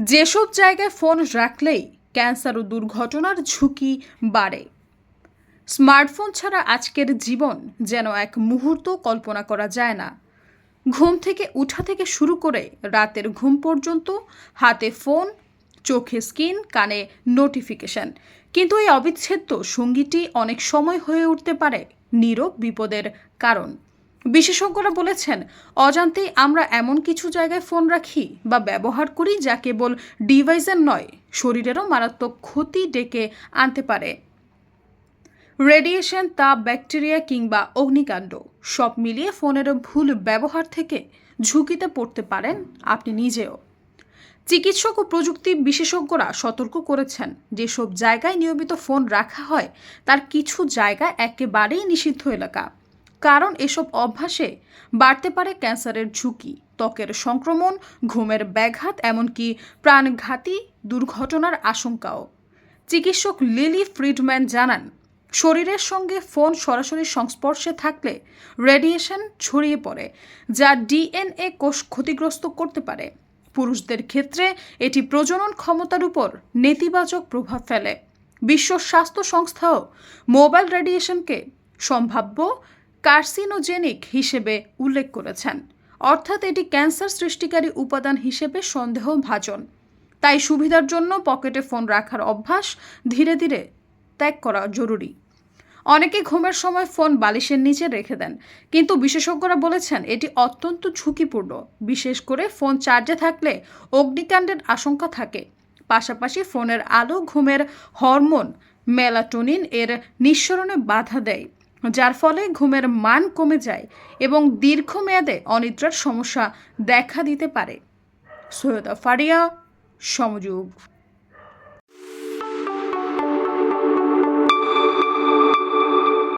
যেসব জায়গায় ফোন রাখলেই ক্যান্সার ও দুর্ঘটনার ঝুঁকি বাড়ে। স্মার্টফোন ছাড়া আজকের জীবন যেন এক মুহূর্ত কল্পনা করা যায় না। ঘুম থেকে উঠা থেকে শুরু করে রাতের ঘুম পর্যন্ত হাতে ফোন, চোখে স্ক্রিন, কানে নোটিফিকেশন। কিন্তু এই অবিচ্ছেদ্য সঙ্গীটি অনেক সময় হয়ে উঠতে পারে নীরব বিপদের কারণ। বিশেষজ্ঞরা বলেছেন, অজান্তেই আমরা এমন কিছু জায়গায় ফোন রাখি বা ব্যবহার করি যা কেবল ডিভাইসের নয়, শরীরেরও মারাত্মক ক্ষতি ডেকে আনতে পারে। রেডিয়েশন তাপ ব্যাকটেরিয়া কিংবা অগ্নিকাণ্ড, সব মিলিয়ে ফোনের ভুল ব্যবহার থেকে ঝুঁকিতে পড়তে পারেন আপনি নিজেও। চিকিৎসক ও প্রযুক্তি বিশেষজ্ঞরা সতর্ক করেছেন, যেসব জায়গায় নিয়মিত ফোন রাখা হয়, তার কিছু জায়গা একেবারেই নিষিদ্ধ এলাকা। কারণ এসব অভ্যাসে বাড়তে পারে ক্যান্সারের ঝুঁকি, ত্বকের সংক্রমণ, ঘুমের ব্যাঘাত, এমনকি প্রাণঘাতী দুর্ঘটনার আশঙ্কাও। চিকিৎসক লিলি ফ্রিডম্যান জানান, শরীরের সঙ্গে ফোন সরাসরি সংস্পর্শে থাকলে রেডিয়েশন ছড়িয়ে পড়ে, যা ডিএনএ কোষ ক্ষতিগ্রস্ত করতে পারে। পুরুষদের ক্ষেত্রে এটি প্রজনন ক্ষমতার উপর নেতিবাচক প্রভাব ফেলে। বিশ্ব স্বাস্থ্য সংস্থাও মোবাইল রেডিয়েশনকে সম্ভাব্য কার্সিনোজেনিক হিসেবে উল্লেখ করেছেন। অর্থাৎ এটি ক্যান্সার সৃষ্টিকারী উপাদান হিসেবে সন্দেহভাজন। তাই সুবিধার জন্য পকেটে ফোন রাখার অভ্যাস ধীরে ধীরে ত্যাগ করা জরুরি। অনেকে ঘুমের সময় ফোন বালিশের নিচে রেখে দেন, কিন্তু বিশেষজ্ঞরা বলেছেন এটি অত্যন্ত ঝুঁকিপূর্ণ, বিশেষ করে ফোন চার্জে থাকলে অগ্নিকাণ্ডের আশঙ্কা থাকে। পাশাপাশি ফোনের আলো, ঘুমের হরমোন, মেলাটোনিন এর নিঃসরণে বাধা দেয়। যার ফলে ঘুমের মান কমে যায় এবং দীর্ঘমেয়াদে অনিদ্রার সমস্যা দেখা দিতে পারে। সৈয়দা ফারিয়া, সমযোগ।